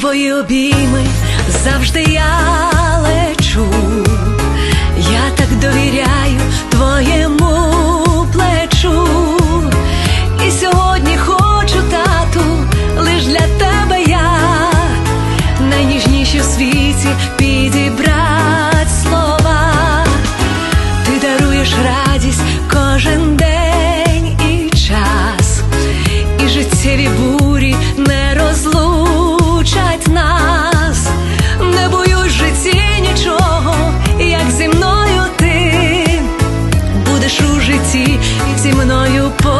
твої обійми завжди я лечу. Я так довіряю твоєму плечу. І сьогодні хочу, тату, лиш для тебе я найніжніші в світі підібрать слова. Ти даруєш радість кожен житті. Зі мною поруч